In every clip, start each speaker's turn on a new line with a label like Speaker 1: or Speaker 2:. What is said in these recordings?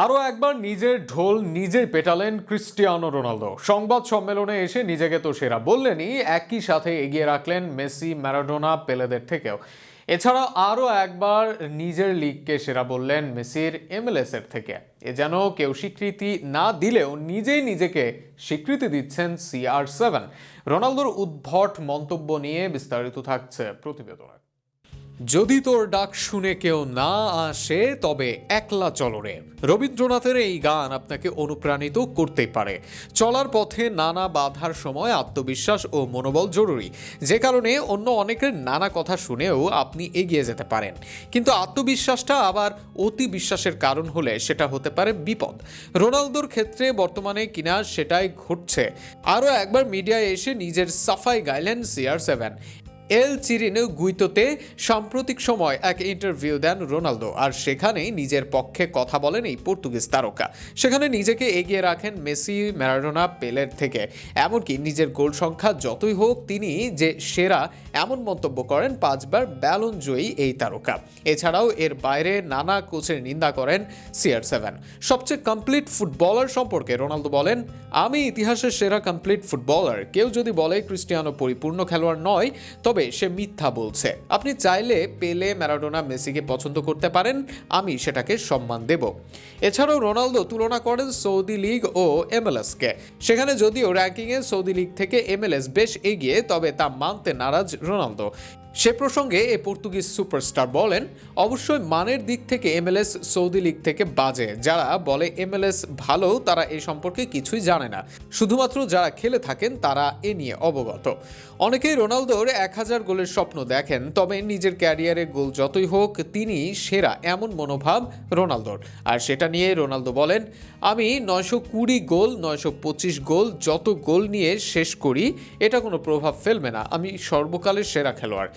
Speaker 1: আরও একবার নিজের ঢোল নিজেই পেটালেন ক্রিস্টিয়ানো রোনালদো। সংবাদ সম্মেলনে এসে নিজেকে তো সেরা বললেনই, একই সাথে এগিয়ে রাখলেন মেসি, ম্যারাডোনা, পেলেদের থেকেও। এছাড়া আরও একবার নিজের লিগকে সেরা বললেন মেসির এমএলএসের থেকে। এ যেন কেউ স্বীকৃতি না দিলেও নিজেই নিজেকে স্বীকৃতি দিচ্ছেন সিআর সেভেন। রোনালদোর উদ্ভট মন্তব্য নিয়ে বিস্তারিত থাকছে প্রতিবেদনে। যদি তোর ডাক শুনে কেউ না আসে, তবে একলা চলরে রবীন্দ্রনাথের এই গান আপনাকে অনুপ্রাণিত করতেই পারে। চলার পথে নানা বাধার সময় আত্মবিশ্বাস ও মনোবল জরুরি। যে কারণে অন্য অনেকের নানা কথা শুনেও আপনি এগিয়ে যেতে পারেন। কিন্তু আত্মবিশ্বাসটা আবার অতি বিশ্বাসের কারণ হলে সেটা হতে পারে বিপদ। রোনালদোর ক্ষেত্রে বর্তমানে কিনা সেটাই ঘটছে। আরও একবার মিডিয়ায় এসে নিজের সাফাই গাইলেন সিআর সেভেন। এল চিরিন গুইতোতে সাম্প্রতিক সময় এক ইন্টারভিউ দেন রোনালদো, আর সেখানেই নিজের পক্ষে কথা বলেন এই পর্তুগিজ তারকা। সেখানে নিজেকে এগিয়ে রাখেন মেসি, ম্যারাডোনা, পেলের থেকে। এমনকি নিজের গোল সংখ্যা যতই হোক, তিনি যে সেরা, এমন মন্তব্য করেন পাঁচবার ব্যালন জয়ী এই তারকা। এছাড়াও এর বাইরে নানা কোচের নিন্দা করেন সিআর সেভেন সবচেয়ে কমপ্লিট ফুটবলার সম্পর্কে রোনালদো বলেন, আমি ইতিহাসের সেরা কমপ্লিট ফুটবলার কেউ যদি বলে ক্রিস্টিয়ানো পরিপূর্ণ খেলোয়াড় নয়, তবে সে মিথ্যা বলছে। আপনি চাইলে পেলে ম্যারাডোনা মেসিকে পছন্দ করতে পারেন, আমি সেটাকে সম্মান দেব। এছাড়াও রোনালদো তুলনা করেন সৌদি লীগ ও এমএলএসকে। সেখানে যদিও র্যাঙ্কিংয়ে সৌদি লীগ থেকে এমএলএস বেশ এগিয়ে, তবে তা মানতে নারাজ রোনালদো। সে প্রসঙ্গে এ পর্তুগিজ সুপারস্টার বলেন, অবশ্যই মানের দিক থেকে এমএলএস সৌদি লীগ থেকে বাজে। যারা বলে এমএলএস ভালো, তারা এ সম্পর্কে কিছুই জানে না। শুধুমাত্র যারা খেলে থাকেন, তারা এ নিয়ে অবগত। অনেকেই রোনালদোর এক হাজার গোলের স্বপ্ন দেখেন, তবে নিজের ক্যারিয়ারে গোল যতই হোক, তিনি সেরা এমন মনোভাব রোনালদোর। আর সেটা নিয়ে রোনালদো বলেন, আমি নয়শো কুড়ি গোল, নয়শো পঁচিশ গোল, যত গোল নিয়ে শেষ করি, এটা কোনো প্রভাব ফেলবে না। আমি সর্বকালের সেরা খেলোয়াড়।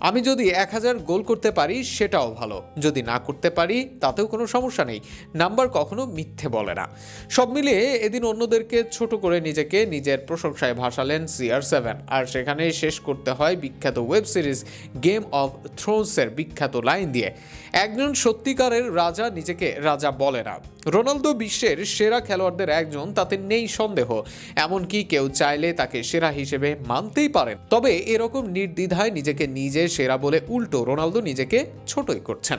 Speaker 1: আমি যদি এক হাজার গোল করতে পারি, সেটাও ভালো। যদি না করতে পারি, তাতেও কোনো সমস্যা নেই। নাম্বার কখনো মিথ্যে বলে না। সব মিলিয়ে এদিন অন্যদেরকে ছোট করে নিজেকে নিজের প্রশংসায় ভাসালেন সিআর সেভেন আর সেখানে শেষ করতে হয় বিখ্যাত ওয়েব সিরিজ গেম অফ থ্রোনসের বিখ্যাত লাইন দিয়ে। একজন সত্যিকারের রাজা নিজেকে রাজা বলে না। রোনালদো বিশ্বের সেরা খেলোয়াড়দের একজন, তাতে নেই সন্দেহ। এমনকি কেউ চাইলে তাকে সেরা হিসেবে মানতেই পারেন। তবে এরকম নির্দ্বিধায় নিজেকে নিজে সেরা বলে উল্টো রোনালদো নিজেকে ছোটই করছেন।